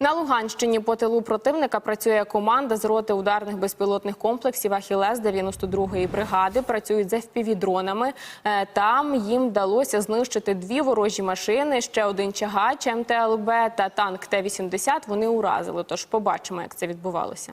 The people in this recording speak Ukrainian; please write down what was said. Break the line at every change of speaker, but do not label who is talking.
На Луганщині по тилу противника працює команда з роти ударних безпілотних комплексів Ахілес 92-ї бригади. Працюють за FPV-дронами. Е, там їм вдалося знищити дві ворожі машини, ще один чагач МТЛБ та танк Т-80 Вони уразили. Тож побачимо, як це відбувалося.